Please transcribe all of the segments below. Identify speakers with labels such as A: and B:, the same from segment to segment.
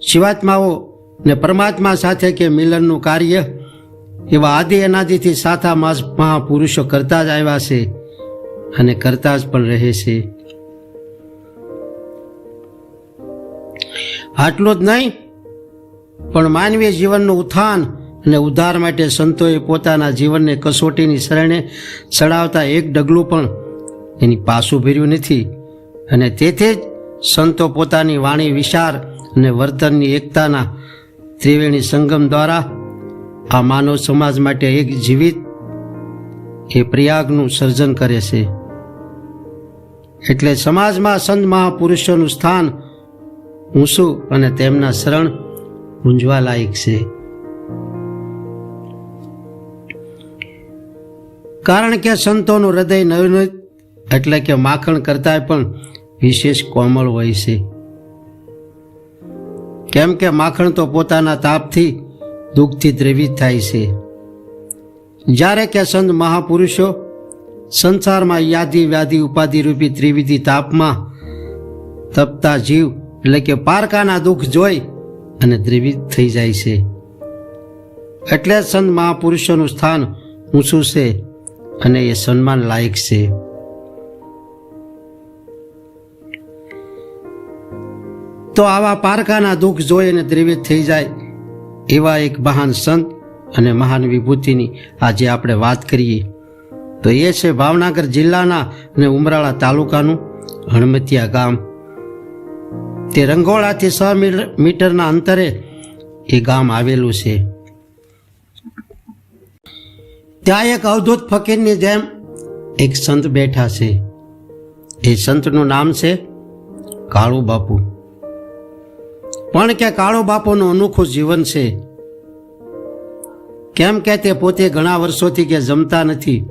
A: શિવાત્માઓ ને પરમાત્મા સાથે કે મિલનનું કાર્ય એવા આદિ અનાદિથી સાતા માસ મહાપુરુષો કરતા જ આવ્યા છે અને કરતા જ પણ રહે છે. આટલું જ નહીં, પણ માનવીય જીવનનું ઉત્થાન અને ઉદ્ધાર માટે સંતોએ પોતાના જીવનને કસોટીની શરણે ચડાવતા એક ડગલું પણ એની પાછું ભર્યું નથી. અને તેથી જ સંતો પોતાની વાણી વિચાર અને વર્તનની એકતાના ત્રિવેણી સંગમ દ્વારા આ માનવ સમાજ માટે એક જીવિત એ પ્રયાગનું સર્જન કરે છે. એટલે સમાજમાં સંત મહાપુરુષોનું સ્થાન ઊંચું અને તેમના શરણ ગુંજવા લાયક છે. કારણ કે સંતોનું હૃદય નવીન એટલે કે માખણ કરતાં પણ વિશેષ કોમળ હોય છે. કેમ કે માખણ તો પોતાના તાપથી, દુઃખથી દ્રવિત થાય છે. જ્યારે કે સંત મહાપુરુષો સંસારમાં યાદી વ્યાધિ ઉપાધિરૂપી ત્રિવિધિ તાપમાં તપતા જીવ, એટલે કે પારકાના દુઃખ જોઈ અને દ્રવિત થઈ જાય છે. એટલે સંત મહાપુરુષોનું સ્થાન ઊંચું છે અને એ સન્માન લાયક છે. તો આવા પારકાના દુઃખ જોઈ અને દ્રવિત થઈ જાય એવા એક મહાન સંત અને મહાન વિભૂતિની આજે આપણે વાત કરીએ. તો એ છે ભાવનગર જિલ્લાના અને ઉમરાળા તાલુકાનું હણમતિયા ગામ. તે રંગોળાથી મીટર- મીટરના અંતરે એ ગામ આવેલું છે. ત્યાં એક અવધૂત ફકીરની જેમ એક સંત બેઠા છે. એ સંતનું નામ છે કાળુ બાપુ પણ કે કાળો બાપોનું અનોખું જીવન છે? કેમ કે તે પોતે ઘણા વર્ષોથી કે જમતા નથી.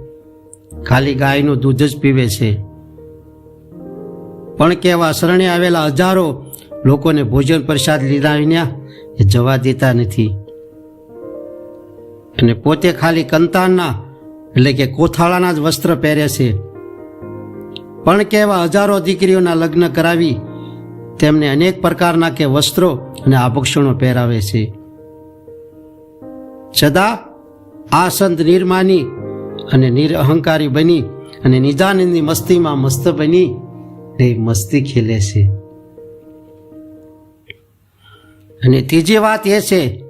A: ખાલી ગાયનું દૂધ જ પીવે છે. પણ કે એવા શરણે આવેલા હજારો લોકોને ભોજન પ્રસાદ લીધા વિના એ જવા દેતા નથી. અને પોતે ખાલી કંતાનના એટલે કે કોથાળાના જ વસ્ત્ર પહેરે છે. પણ કે એવા હજારો દીકરીઓના લગ્ન કરાવી તેમને અનેક પ્રકારના કે વસ્ત્રો અને આભૂષણો પહેરાવે છે. છતાં આ સંત નિર્માની અને નિરઅહંકારી બની અને નિદાનંદની મસ્તીમાં મસ્ત બની ને મસ્તી ખેલે છે. અને ત્રીજી વાત એ છે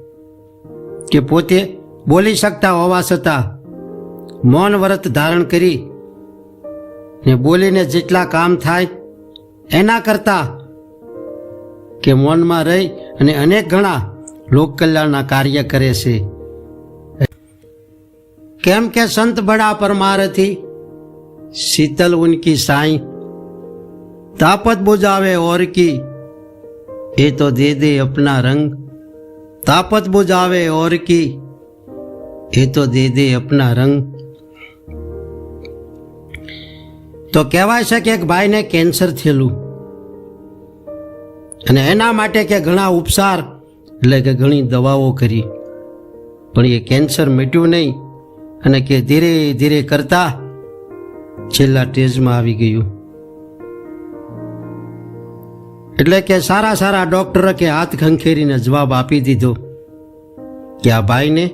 A: કે પોતે બોલી શકતા હોવા છતાં મૌન વ્રત ધારણ કરી ને બોલીને જેટલા કામ થાય એના કરતા કે મૌનમાં રહી અને અનેક ઘણા લોક કલ્યાણના કાર્ય કરે છે. કેમ કે સંત બડા પરમારથી શીતલ ઉનકી સાઈ, તાપત બુજાવે ઓર કી એ તો દે દે અપના રંગ. તાપત બુજાવે ઓર કી એ તો દે દે અપના રંગ. તો કહેવાય છે કે એક ભાઈને કેન્સર થયેલું. અને એના માટે કે ઘણા ઉપસાર, એટલે કે ઘણી દવાઓ કરી. પણ એ કેન્સર મટ્યું નહીં અને કે ધીરે ધીરે કરતા છેલ્લા સ્ટેજમાં આવી ગયું. એટલે કે સારા સારા ડૉક્ટરે કે હાથ ખંખેરીને જવાબ આપી દીધો કે આ ભાઈને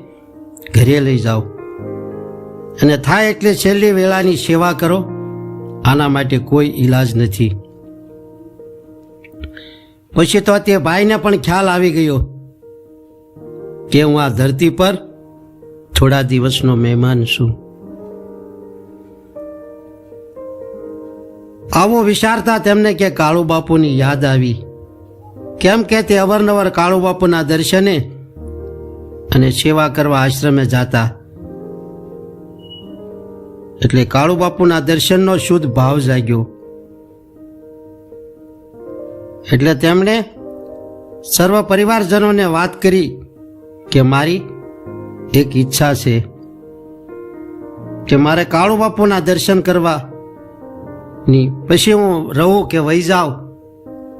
A: ઘરે લઈ જાઓ. અને થાય એટલે છેલ્લી વેળાની સેવા કરો. આના માટે કોઈ ઈલાજ નથી. પછી તો તે ભાઈને પણ ખ્યાલ આવી ગયો કે હું આ ધરતી પર થોડા દિવસનો મહેમાન છું. આવો વિચારતા તેમને કે કાળુ બાપુની યાદ આવી. કેમ કે તે અવારનવાર કાળુ બાપુના દર્શને અને સેવા કરવા આશ્રમે જાતા. એટલે કાળુ બાપુના દર્શનનો શુદ્ધ ભાવ જાગ્યો. એટલે તેમણે સર્વ પરિવારજનોને વાત કરી કે મારી એક ઈચ્છા છે કે મારે કાળુ બાપુના દર્શન કરવા ની પછી હું રહું કે વહી જાઉં,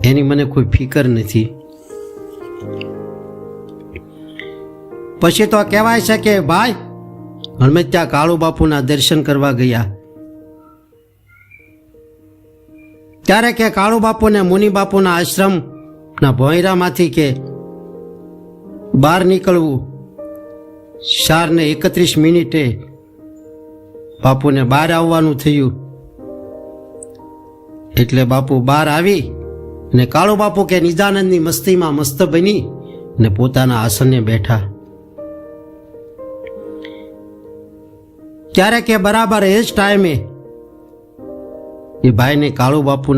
A: એની મને કોઈ ફિકર નથી. પછી તો કહેવાય છે કે, ભાઈ હણમત્યા કાળુ બાપુના દર્શન કરવા ગયા. ત્યારે કે કાળુ બાપુને, મુનિ બાપુના આશ્રમના ભોંયરામાંથી કે બહાર નીકળવું ચાર ને એકત્રીસ મિનિટે બાપુને બહાર આવવાનું થયું. એટલે બાપુ બહાર આવી ને કાળો બાપુ કે નિજાનંદની મસ્તીમાં મસ્ત બની ને પોતાના આસને બેઠા. ત્યારે કે બરાબર એ જ ટાઈમે એ ભાઈને કાળુ બાપુ